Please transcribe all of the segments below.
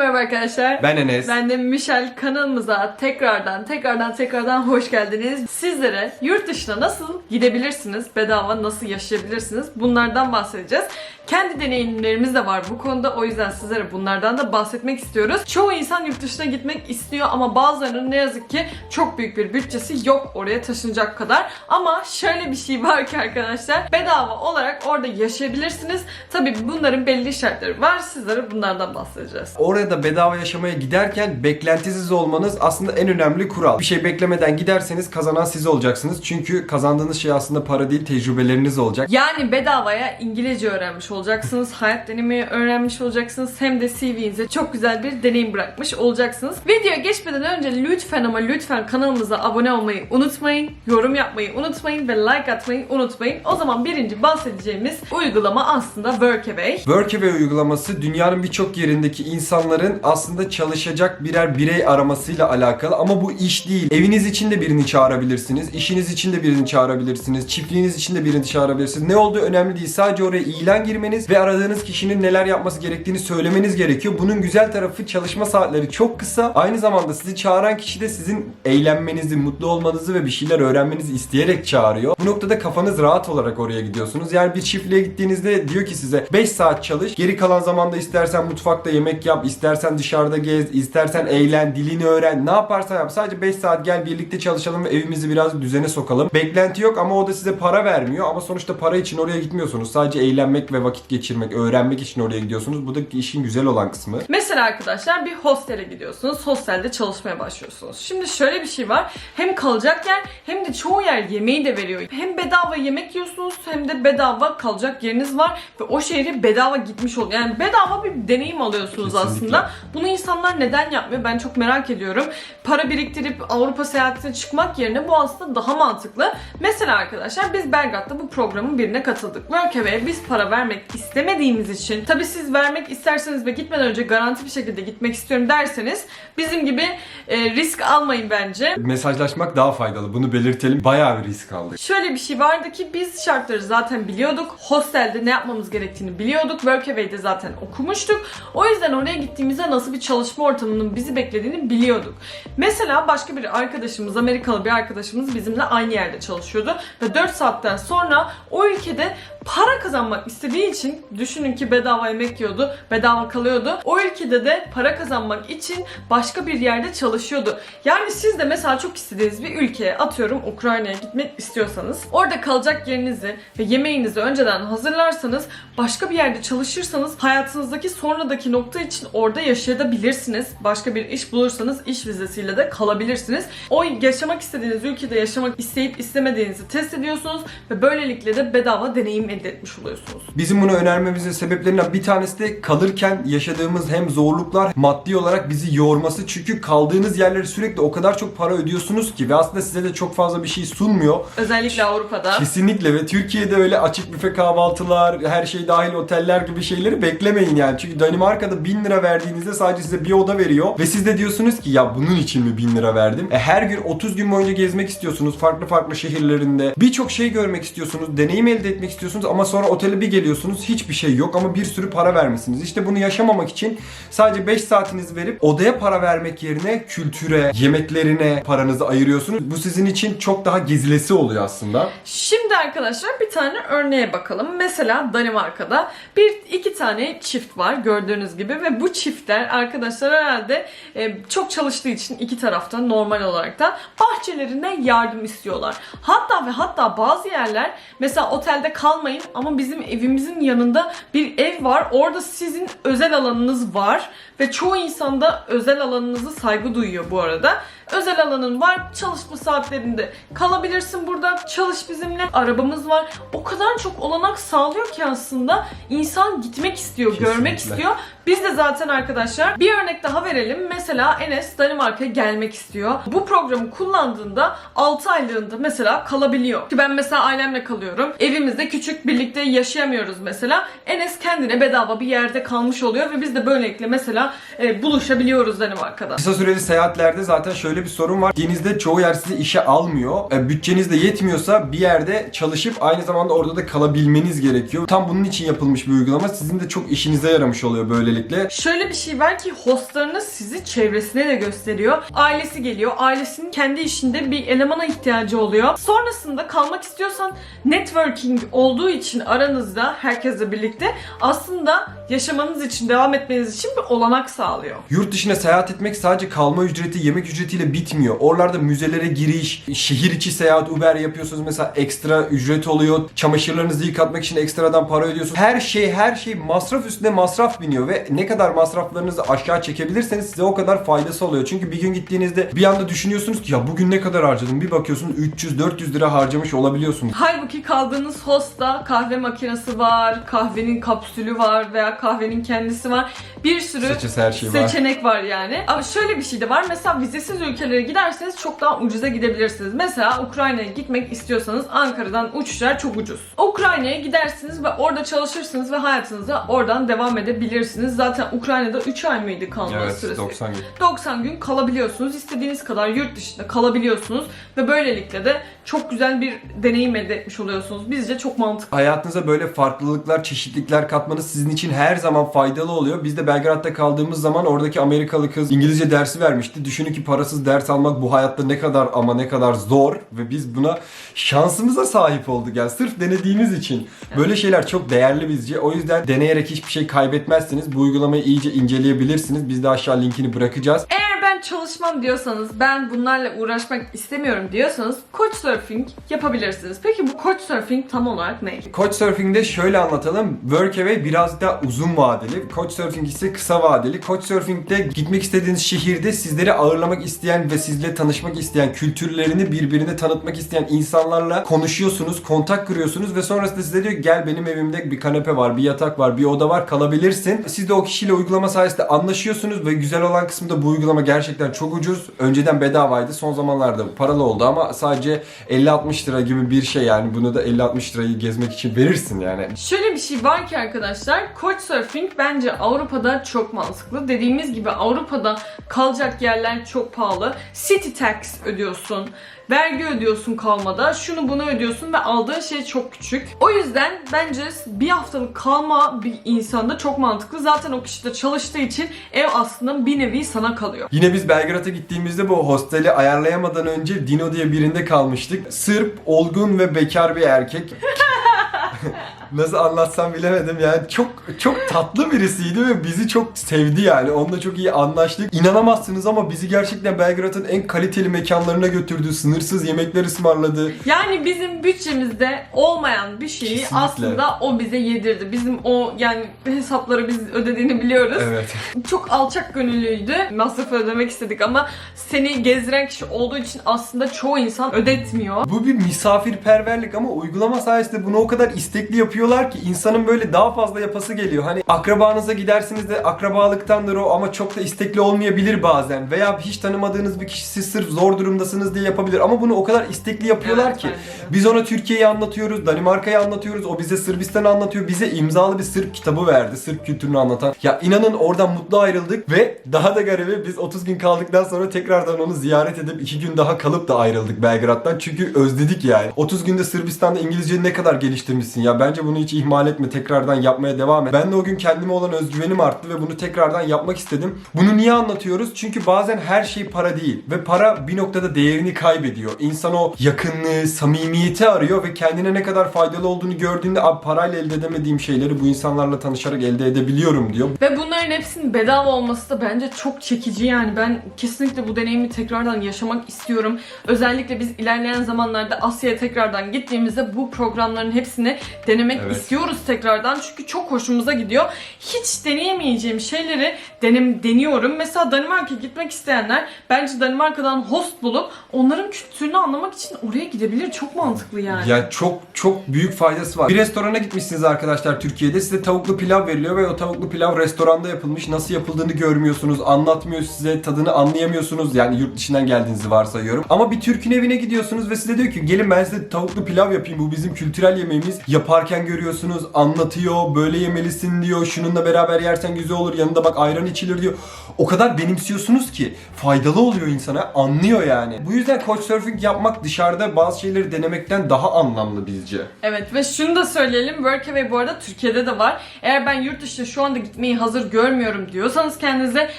merhaba arkadaşlar. Ben Enes. Ben de Michel kanalımıza tekrardan tekrardan tekrardan hoş geldiniz. Sizlere yurt dışına nasıl gidebilirsiniz, bedava nasıl yaşayabilirsiniz bunlardan bahsedeceğiz. Kendi deneyimlerimiz de var bu konuda o yüzden sizlere bunlardan da bahsetmek istiyoruz. Çoğu insan yurt dışına gitmek istiyor ama bazılarının ne yazık ki çok büyük bir bütçesi yok oraya taşınacak kadar. Ama şöyle bir şey var ki arkadaşlar bedava olarak orada yaşayabilirsiniz. Tabii bunların belli şartları var. Sizlere bunlardan bahsedeceğiz. Da bedava yaşamaya giderken beklentisiz olmanız aslında en önemli kural. Bir şey beklemeden giderseniz kazanan siz olacaksınız. Çünkü kazandığınız şey aslında para değil tecrübeleriniz olacak. Yani bedavaya İngilizce öğrenmiş olacaksınız, hayat deneyimi öğrenmiş olacaksınız. Hem de CV'nize çok güzel bir deneyim bırakmış olacaksınız. Videoya geçmeden önce lütfen ama lütfen kanalımıza abone olmayı unutmayın, yorum yapmayı unutmayın ve like atmayı unutmayın. O zaman birinci bahsedeceğimiz uygulama aslında Workaway. Workaway uygulaması dünyanın birçok yerindeki insanların aslında çalışacak birer birey aramasıyla alakalı ama bu iş değil. Eviniz için de birini çağırabilirsiniz, işiniz için de birini çağırabilirsiniz, çiftliğiniz için de birini çağırabilirsiniz. Ne olduğu önemli değil. Sadece oraya ilan girmeniz ve aradığınız kişinin neler yapması gerektiğini söylemeniz gerekiyor. Bunun güzel tarafı çalışma saatleri çok kısa. Aynı zamanda sizi çağıran kişi de sizin eğlenmenizi, mutlu olmanızı ve bir şeyler öğrenmenizi isteyerek çağırıyor. Bu noktada kafanız rahat olarak oraya gidiyorsunuz. Yani bir çiftliğe gittiğinizde diyor ki size 5 saat çalış. Geri kalan zamanda istersen mutfakta yemek yap, istersen dışarıda gez, istersen eğlen, dilini öğren. Ne yaparsan yap. Sadece 5 saat gel birlikte çalışalım ve evimizi biraz düzene sokalım. Beklenti yok ama o da size para vermiyor. Ama sonuçta para için oraya gitmiyorsunuz. Sadece eğlenmek ve vakit geçirmek, öğrenmek için oraya gidiyorsunuz. Bu da işin güzel olan kısmı. Mesela arkadaşlar bir hostele gidiyorsunuz. Hostelde çalışmaya başlıyorsunuz. Şimdi şöyle bir şey var. Hem kalacak yer hem de çoğu yer yemeği de veriyor. Hem bedava yemek yiyorsunuz hem de bedava kalacak yeriniz var ve o şehri bedava gitmiş oluyor. Yani bedava bir deneyim alıyorsunuz Kesinlikle. aslında. Bunu insanlar neden yapmıyor? Ben çok merak ediyorum. Para biriktirip Avrupa seyahatine çıkmak yerine bu aslında daha mantıklı. Mesela arkadaşlar biz Belgrad'da bu programın birine katıldık. Workaway'e biz para vermek istemediğimiz için tabi siz vermek isterseniz ve gitmeden önce garanti bir şekilde gitmek istiyorum derseniz bizim gibi e, risk almayın bence. Mesajlaşmak daha faydalı. Bunu belirtelim. Bayağı bir risk aldık. Şöyle bir şey vardı ki biz şartları zaten biliyorduk. Hostelde ne yapmamız gerektiğini biliyorduk. Workaway'de zaten okumuştuk. O yüzden oraya gittiğimizde nasıl bir çalışma ortamının bizi beklediğini biliyorduk. Mesela başka bir arkadaşımız, Amerikalı bir arkadaşımız bizimle aynı yerde çalışıyordu. Ve 4 saatten sonra o ülkede para kazanmak istediği için düşünün ki bedava yemek yiyordu, bedava kalıyordu. O ülkede de para kazanmak için başka bir yerde çalışıyordu. Yani siz de mesela çok istediğiniz bir ülkeye atıyorum Ukrayna'ya gitmek istiyorsanız orada kalacak yerinizi ve yemeğinizi önceden hazırlarsanız başka bir yerde çalışırsanız hayatınızdaki sonradaki nokta için orada yaşayabilirsiniz. Başka bir iş bulursanız iş vizesiyle de kalabilirsiniz. O yaşamak istediğiniz ülkede yaşamak isteyip istemediğinizi test ediyorsunuz ve böylelikle de bedava deneyim elde etmiş oluyorsunuz. Bizim bunu önermemizin sebeplerinden bir tanesi de kalırken yaşadığımız hem zorluklar maddi olarak bizi yorması. Çünkü kaldığınız yerleri sürekli o kadar çok para ödüyorsunuz ki ve aslında size de çok fazla bir şey sunmuyor. Özellikle Avrupa'da. Kesinlikle ve Türkiye'de öyle açık büfe kahvaltılar, her şey dahil oteller gibi şeyleri beklemeyin yani. Çünkü Danimarka'da 1000 lira verdiğinizde sadece size bir oda veriyor ve siz de diyorsunuz ki ya bunun için mi 1000 lira verdim? E, her gün 30 gün boyunca gezmek istiyorsunuz farklı farklı şehirlerinde. Birçok şey görmek istiyorsunuz, deneyim elde etmek istiyorsunuz ama sonra otele bir geliyorsunuz hiçbir şey yok ama bir sürü para vermişsiniz. İşte bunu yaşamamak için sadece 5 saatinizi verip odaya para vermek yerine kültüre, yemeklerine paranızı ayırıyorsunuz. Bu sizin için çok daha gezilesi oluyor aslında. Şimdi arkadaşlar bir tane örneğe bakalım. Mesela Danimarka'da bir iki tane çift var gördüğünüz gibi ve bu çiftler arkadaşlar herhalde e, çok çalıştığı için iki taraftan normal olarak da bahçelerine yardım istiyorlar. Hatta ve hatta bazı yerler mesela otelde kalmayın ama bizim evimizin yanında bir ev var. Orada sizin özel alanınız var ve çoğu insanda özel alanınızı saygı duyuyor bu arada. Özel alanın var. Çalışma saatlerinde kalabilirsin burada. Çalış bizimle. Arabamız var. O kadar çok olanak sağlıyor ki aslında insan gitmek istiyor, görmek Kesinlikle. istiyor. Biz de zaten arkadaşlar bir örnek daha verelim. Mesela Enes Danimarka'ya gelmek istiyor. Bu programı kullandığında 6 aylığında mesela kalabiliyor. Ki ben mesela ailemle kalıyorum. Evimizde küçük birlikte yaşayamıyoruz mesela. Enes kendine bedava bir yerde kalmış oluyor ve biz de böylelikle mesela e, buluşabiliyoruz Danimarka'da. Kısa süreli seyahatlerde zaten şöyle şöyle bir sorun var. Gittiğinizde çoğu yer sizi işe almıyor. E, bütçeniz de yetmiyorsa bir yerde çalışıp aynı zamanda orada da kalabilmeniz gerekiyor. Tam bunun için yapılmış bir uygulama. Sizin de çok işinize yaramış oluyor böylelikle. Şöyle bir şey var ki hostlarınız sizi çevresine de gösteriyor. Ailesi geliyor. Ailesinin kendi işinde bir elemana ihtiyacı oluyor. Sonrasında kalmak istiyorsan networking olduğu için aranızda herkesle birlikte aslında yaşamanız için, devam etmeniz için bir olanak sağlıyor. Yurt dışına seyahat etmek sadece kalma ücreti, yemek ücretiyle bitmiyor. Oralarda müzelere giriş, şehir içi seyahat Uber yapıyorsunuz mesela ekstra ücret oluyor. Çamaşırlarınızı yıkatmak için ekstradan para ödüyorsunuz. Her şey her şey masraf üstüne masraf biniyor ve ne kadar masraflarınızı aşağı çekebilirseniz size o kadar faydası oluyor. Çünkü bir gün gittiğinizde bir anda düşünüyorsunuz ki ya bugün ne kadar harcadım? Bir bakıyorsunuz 300-400 lira harcamış olabiliyorsunuz. Halbuki kaldığınız hosta kahve makinesi var, kahvenin kapsülü var veya kahvenin kendisi var. Bir sürü Seçesi her şey var. seçenek var yani. Ama şöyle bir şey de var. Mesela vizesiz ülkelere giderseniz çok daha ucuza gidebilirsiniz. Mesela Ukrayna'ya gitmek istiyorsanız Ankara'dan uçuşlar çok ucuz. Ukrayna'ya gidersiniz ve orada çalışırsınız ve hayatınıza oradan devam edebilirsiniz. Zaten Ukrayna'da 3 ay mıydı kalma Evet süresi? 90 gün. 90 gün kalabiliyorsunuz. İstediğiniz kadar yurt dışında kalabiliyorsunuz ve böylelikle de çok güzel bir deneyim elde etmiş oluyorsunuz. Bizce çok mantıklı. Hayatınıza böyle farklılıklar, çeşitlilikler katmanız sizin için her zaman faydalı oluyor. Biz de Belgrad'da kaldığımız zaman oradaki Amerikalı kız İngilizce dersi vermişti. Düşünün ki parasız ders almak bu hayatta ne kadar ama ne kadar zor ve biz buna şansımıza sahip olduk yani sırf denediğimiz için. Böyle şeyler çok değerli bizce. O yüzden deneyerek hiçbir şey kaybetmezsiniz. Bu uygulamayı iyice inceleyebilirsiniz. Biz de aşağı linkini bırakacağız. Eğer çalışmam diyorsanız, ben bunlarla uğraşmak istemiyorum diyorsanız Couchsurfing yapabilirsiniz. Peki bu Couchsurfing tam olarak ne? Couchsurfing'de şöyle anlatalım. Workaway biraz da uzun vadeli. Couchsurfing ise kısa vadeli. Couchsurfing'de gitmek istediğiniz şehirde sizleri ağırlamak isteyen ve sizle tanışmak isteyen, kültürlerini birbirine tanıtmak isteyen insanlarla konuşuyorsunuz, kontak kuruyorsunuz ve sonrasında size diyor gel benim evimde bir kanepe var, bir yatak var, bir oda var kalabilirsin. Siz de o kişiyle uygulama sayesinde anlaşıyorsunuz ve güzel olan kısmı da bu uygulama gerçekten çok ucuz. Önceden bedavaydı. Son zamanlarda paralı oldu ama sadece 50-60 lira gibi bir şey yani. Bunu da 50-60 lirayı gezmek için verirsin yani. Şöyle bir şey var ki arkadaşlar, Couchsurfing bence Avrupa'da çok mantıklı. Dediğimiz gibi Avrupa'da kalacak yerler çok pahalı. City tax ödüyorsun. Vergi ödüyorsun kalmada. Şunu bunu ödüyorsun ve aldığın şey çok küçük. O yüzden bence bir haftalık kalma bir insanda çok mantıklı. Zaten o kişi de çalıştığı için ev aslında bir nevi sana kalıyor. Yine biz Belgrad'a gittiğimizde bu hosteli ayarlayamadan önce Dino diye birinde kalmıştık. Sırp, olgun ve bekar bir erkek. Nasıl anlatsam bilemedim yani çok çok tatlı birisiydi ve bizi çok sevdi yani onunla çok iyi anlaştık. İnanamazsınız ama bizi gerçekten Belgrad'ın en kaliteli mekanlarına götürdü. Sınırsız yemekler ısmarladı. Yani bizim bütçemizde olmayan bir şeyi Kesinlikle. aslında o bize yedirdi. Bizim o yani hesapları biz ödediğini biliyoruz. Evet. Çok alçak gönüllüydü. Masrafı ödemek istedik ama seni gezdiren kişi olduğu için aslında çoğu insan ödetmiyor. Bu bir misafirperverlik ama uygulama sayesinde bunu o kadar istekli yapıyorlar ki insanın böyle daha fazla yapası geliyor. Hani akrabanıza gidersiniz de akrabalıktandır o ama çok da istekli olmayabilir bazen. Veya hiç tanımadığınız bir kişi siz sırf zor durumdasınız diye yapabilir. Ama bunu o kadar istekli yapıyorlar Evet, ki. Biz ona Türkiye'yi anlatıyoruz, Danimarka'yı anlatıyoruz, o bize Sırbistan'ı anlatıyor. Bize imzalı bir Sırp kitabı verdi, Sırp kültürünü anlatan. Ya inanın oradan mutlu ayrıldık ve daha da garibi biz 30 gün kaldıktan sonra tekrardan onu ziyaret edip 2 gün daha kalıp da ayrıldık Belgrad'dan. Çünkü özledik yani. 30 günde Sırbistan'da İngilizceyi ne kadar geliştirmişsin ya. Bence bunu hiç ihmal etme, tekrardan yapmaya devam et. Ben de o gün kendime olan özgüvenim arttı ve bunu tekrardan yapmak istedim. Bunu niye anlatıyoruz? Çünkü bazen her şey para değil ve para bir noktada değerini kaybediyor. İnsan o yakınlığı, samimiyeti arıyor ve kendine ne kadar faydalı olduğunu gördüğünde abi parayla elde edemediğim şeyleri bu insanlarla tanışarak elde edebiliyorum diyor. Ve bunların hepsinin bedava olması da bence çok çekici yani. Ben kesinlikle bu deneyimi tekrardan yaşamak istiyorum. Özellikle biz ilerleyen zamanlarda Asya'ya tekrardan gittiğimizde bu programların hepsini denemek Evet. istiyoruz tekrardan. Çünkü çok hoşumuza gidiyor. Hiç deneyemeyeceğim şeyleri denem deniyorum. Mesela Danimarka'ya gitmek isteyenler bence Danimarka'dan host bulup onların kültürünü anlamak için oraya gidebilir. Çok mantıklı yani. Ya çok çok büyük faydası var. Bir restorana gitmişsiniz arkadaşlar Türkiye'de. Size tavuklu pilav veriliyor ve o tavuklu pilav restoranda yapılmış. Nasıl yapıldığını görmüyorsunuz. Anlatmıyor size. Tadını anlayamıyorsunuz. Yani yurt dışından geldiğinizi varsayıyorum. Ama bir Türk'ün evine gidiyorsunuz ve size diyor ki gelin ben size tavuklu pilav yapayım. Bu bizim kültürel yemeğimiz. Yaparken uzaktan görüyorsunuz, anlatıyor, böyle yemelisin diyor, şununla beraber yersen güzel olur, yanında bak ayran içilir diyor. O kadar benimsiyorsunuz ki faydalı oluyor insana, anlıyor yani. Bu yüzden couchsurfing yapmak dışarıda bazı şeyleri denemekten daha anlamlı bizce. Evet ve şunu da söyleyelim. Workaway bu arada Türkiye'de de var. Eğer ben yurt dışına şu anda gitmeyi hazır görmüyorum diyorsanız kendinize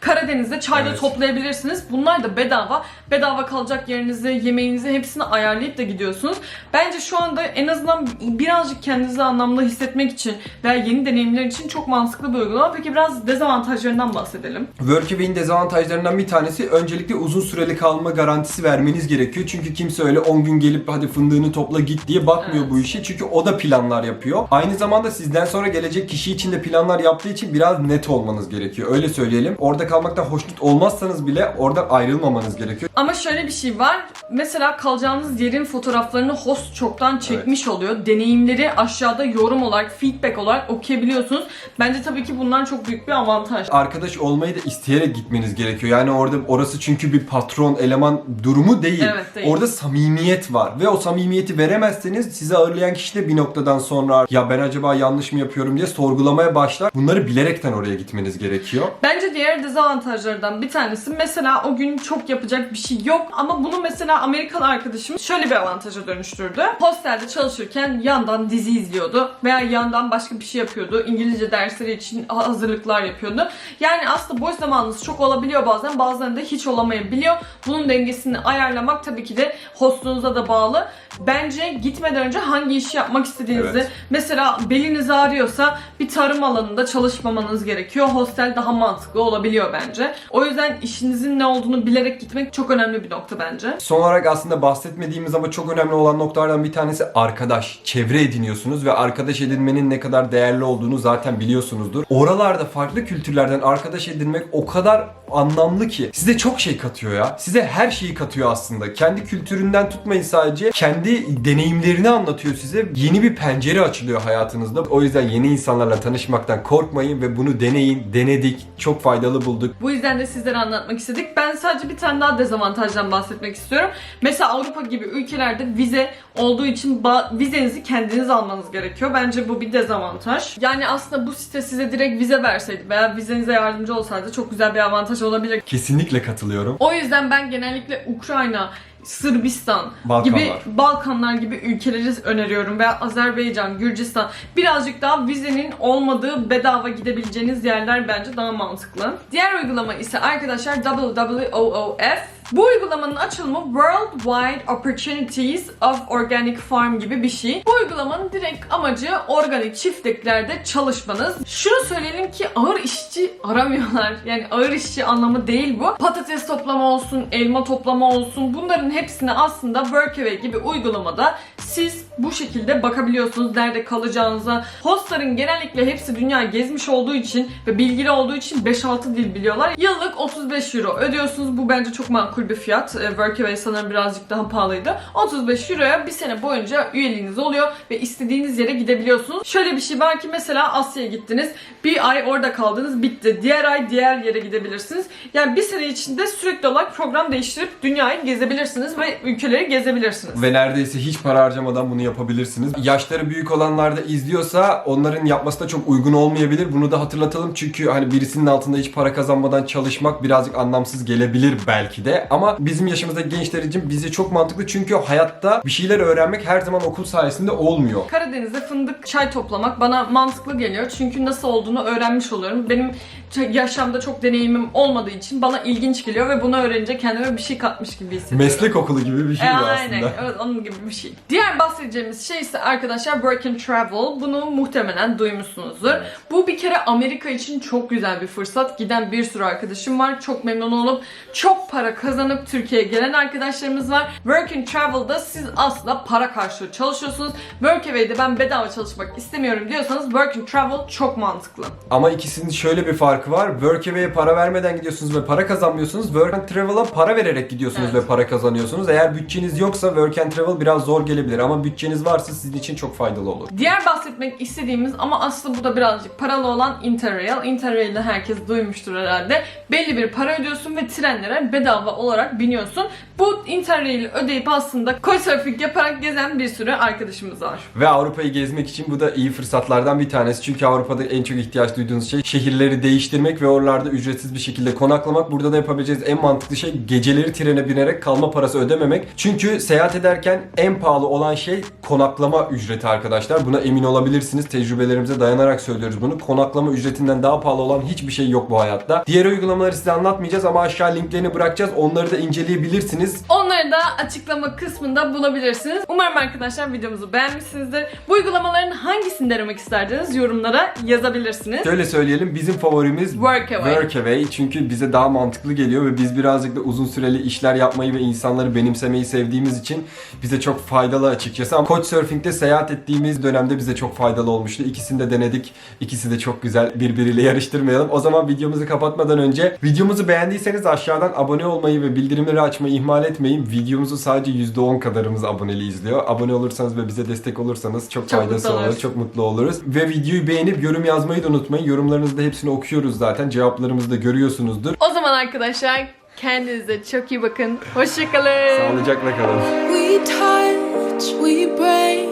Karadeniz'de çayda Evet. toplayabilirsiniz. Bunlar da bedava. Bedava kalacak yerinizi, yemeğinizi hepsini ayarlayıp da gidiyorsunuz. Bence şu anda en azından birazcık kendinizi anlamlı hissetmek için veya yeni deneyimler için çok mantıklı bir uygulama. Peki biraz dezavantajlarından bahsedelim. Workaway'in dezavantajlarından bir tanesi öncelikle uzun süreli kalma garantisi vermeniz gerekiyor. Çünkü kimse öyle 10 gün gelip hadi fındığını topla git diye bakmıyor Evet. bu işe. Çünkü o da planlar yapıyor. Aynı zamanda sizden sonra gelecek kişi için de planlar yaptığı için biraz net olmanız gerekiyor. Öyle söyleyelim. Orada kalmaktan hoşnut olmazsanız bile oradan ayrılmamanız gerekiyor. Ama şöyle bir şey var. Mesela kalacağınız yerin fotoğraflarını host çoktan çekmiş oluyor. Deneyimleri aşağıda yorum olarak, feedback olarak okuyabiliyorsunuz. Bence tabii ki bunlar çok büyük bir avantaj. Arkadaş olmayı da isteyerek gitmeniz gerekiyor. Yani orada orası çünkü bir patron eleman durumu değil. Evet, değil. Orada samimiyet var ve o samimiyeti veremezseniz sizi ağırlayan kişi de bir noktadan sonra ya ben acaba yanlış mı yapıyorum diye sorgulamaya başlar. Bunları bilerekten oraya gitmeniz gerekiyor. Bence diğer dezavantajlardan bir tanesi mesela o gün çok yapacak bir şey yok ama bunu mesela Amerikalı arkadaşım şöyle bir avantaja dönüştürdü. Hostelde çalışırken yandan dizi izliyordu veya yandan başka bir şey yapıyordu. İngilizce dersleri için hazırlıklar yapıyordu. Yani aslında boş zamanınız çok olabiliyor bazen bazen de hiç olamayabiliyor. Bunun dengesini ayarlamak tabii ki de hostunuza da bağlı. Bence gitmeden önce hangi işi yapmak istediğinizi Evet. Mesela beliniz ağrıyorsa bir tarım alanında çalışmamanız gerekiyor. Hostel daha mantıklı olabiliyor bence. O yüzden işinizin ne olduğunu bilerek gitmek çok önemli bir nokta bence. Son olarak aslında bahsetmediğimiz ama çok önemli olan noktalardan bir tanesi arkadaş. Çevre ediniyorsunuz ve arkadaş edinmenin ne kadar değerli olduğunu zaten biliyorsunuzdur. Oralarda farklı kültürlerden arkadaş edinmek o kadar anlamlı ki size çok şey katıyor ya. Size her şeyi katıyor aslında. Kendi kültüründen tutmayın sadece. Kendi deneyimlerini anlatıyor size. Yeni bir pencere açılıyor hayatınızda. O yüzden yeni insanlarla tanışmaktan korkmayın ve bunu deneyin. Denedik. Çok faydalı bulduk. Bu yüzden de sizlere anlatmak istedik. Ben sadece bir tane daha dezavantajdan bahsetmek istiyorum. Mesela Avrupa gibi ülkelerde vize olduğu için vizenizi kendiniz almanız gerekiyor. Bence bu bir dezavantaj. Yani aslında bu site size direkt vize verseydi veya vizenize yardımcı olsaydı çok güzel bir avantaj olabilir. Kesinlikle katılıyorum. O yüzden ben genellikle Ukrayna, Sırbistan Balkanlar. gibi Balkanlar gibi ülkeleri öneriyorum veya Azerbaycan, Gürcistan birazcık daha vizenin olmadığı bedava gidebileceğiniz yerler bence daha mantıklı. Diğer uygulama ise arkadaşlar WWOOF. Bu uygulamanın açılımı Worldwide Opportunities of Organic Farm gibi bir şey. Bu uygulamanın direkt amacı organik çiftliklerde çalışmanız. Şunu söyleyelim ki ağır işçi aramıyorlar. Yani ağır işçi anlamı değil bu. Patates toplama olsun, elma toplama olsun bunların hepsini aslında Workaway gibi uygulamada siz bu şekilde bakabiliyorsunuz nerede kalacağınıza. Hostların genellikle hepsi dünya gezmiş olduğu için ve bilgili olduğu için 5-6 dil biliyorlar. Yıllık 35 euro ödüyorsunuz. Bu bence çok makul bir fiyat. Ee, Workaway sanırım birazcık daha pahalıydı. 35 euroya bir sene boyunca üyeliğiniz oluyor ve istediğiniz yere gidebiliyorsunuz. Şöyle bir şey var ki mesela Asya'ya gittiniz. Bir ay orada kaldınız bitti. Diğer ay diğer yere gidebilirsiniz. Yani bir sene içinde sürekli olarak program değiştirip dünyayı gezebilirsiniz ve ülkeleri gezebilirsiniz. Ve neredeyse hiç para harcamadan bunu yapabilirsiniz. Yaşları büyük olanlar da izliyorsa onların yapması da çok uygun olmayabilir. Bunu da hatırlatalım çünkü hani birisinin altında hiç para kazanmadan çalışmak birazcık anlamsız gelebilir belki de. Ama bizim yaşımızdaki gençler için bize çok mantıklı çünkü hayatta bir şeyler öğrenmek her zaman okul sayesinde olmuyor. Karadeniz'de fındık çay toplamak bana mantıklı geliyor. Çünkü nasıl olduğunu öğrenmiş oluyorum. Benim yaşamda çok deneyimim olmadığı için bana ilginç geliyor ve bunu öğrenince kendime bir şey katmış gibi hissediyorum. Meslek okulu gibi bir şey E, bu aynen. aslında. Evet onun gibi bir şey. Diğer bahsedeceğimiz şey ise arkadaşlar work and travel. Bunu muhtemelen duymuşsunuzdur. Bu bir kere Amerika için çok güzel bir fırsat. Giden bir sürü arkadaşım var. Çok memnun olup çok para kazanıp Türkiye'ye gelen arkadaşlarımız var. Work and travel'da siz aslında para karşılığı çalışıyorsunuz. Workaway'de ben bedava çalışmak istemiyorum diyorsanız work and travel çok mantıklı. Ama ikisinin şöyle bir farkı farkı var. Workaway'e para vermeden gidiyorsunuz ve para kazanmıyorsunuz. Work and Travel'a para vererek gidiyorsunuz Evet. ve para kazanıyorsunuz. Eğer bütçeniz yoksa Work and Travel biraz zor gelebilir ama bütçeniz varsa sizin için çok faydalı olur. Diğer bahsetmek istediğimiz ama aslında bu da birazcık paralı olan Interrail. Interrail'i herkes duymuştur herhalde. Belli bir para ödüyorsun ve trenlere bedava olarak biniyorsun. Bu Interrail'i ödeyip aslında Couchsurfing yaparak gezen bir sürü arkadaşımız var. Ve Avrupa'yı gezmek için bu da iyi fırsatlardan bir tanesi. Çünkü Avrupa'da en çok ihtiyaç duyduğunuz şey şehirleri değiştirmek ve oralarda ücretsiz bir şekilde konaklamak. Burada da yapabileceğiniz en mantıklı şey geceleri trene binerek kalma parası ödememek. Çünkü seyahat ederken en pahalı olan şey konaklama ücreti arkadaşlar. Buna emin olabilirsiniz. Tecrübelerimize dayanarak söylüyoruz bunu. Konaklama ücretinden daha pahalı olan hiçbir şey yok bu hayatta. Diğer uygulamaları size anlatmayacağız ama aşağı linklerini bırakacağız. Onları da inceleyebilirsiniz. Onları da açıklama kısmında bulabilirsiniz. Umarım arkadaşlar videomuzu beğenmişsinizdir. Bu uygulamaların hangisini denemek isterdiniz yorumlara yazabilirsiniz. Şöyle söyleyelim bizim favorimiz Workaway. Workaway çünkü bize daha mantıklı geliyor ve biz birazcık da uzun süreli işler yapmayı ve insanları benimsemeyi sevdiğimiz için bize çok faydalı açıkçası. Ama Couchsurfing'de seyahat ettiğimiz dönemde bize çok faydalı olmuştu. İkisini de denedik. İkisi de çok güzel. Birbiriyle yarıştırmayalım. O zaman videomuzu kapatmadan önce videomuzu beğendiyseniz aşağıdan abone olmayı ve bildirimleri açmayı ihmal etmeyin. Videomuzu sadece %10 kadarımız aboneli izliyor. Abone olursanız ve bize destek olursanız çok, Çok faydası olur. oluruz. Çok mutlu oluruz. Ve videoyu beğenip yorum yazmayı da unutmayın. Yorumlarınızı da hepsini okuyoruz zaten. Cevaplarımızı da görüyorsunuzdur. O zaman arkadaşlar kendinize çok iyi bakın. Hoşçakalın. Sağlıcakla kalın. We touch, we break,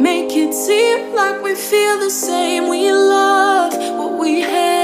make it seem like we feel the same. We love what we hate.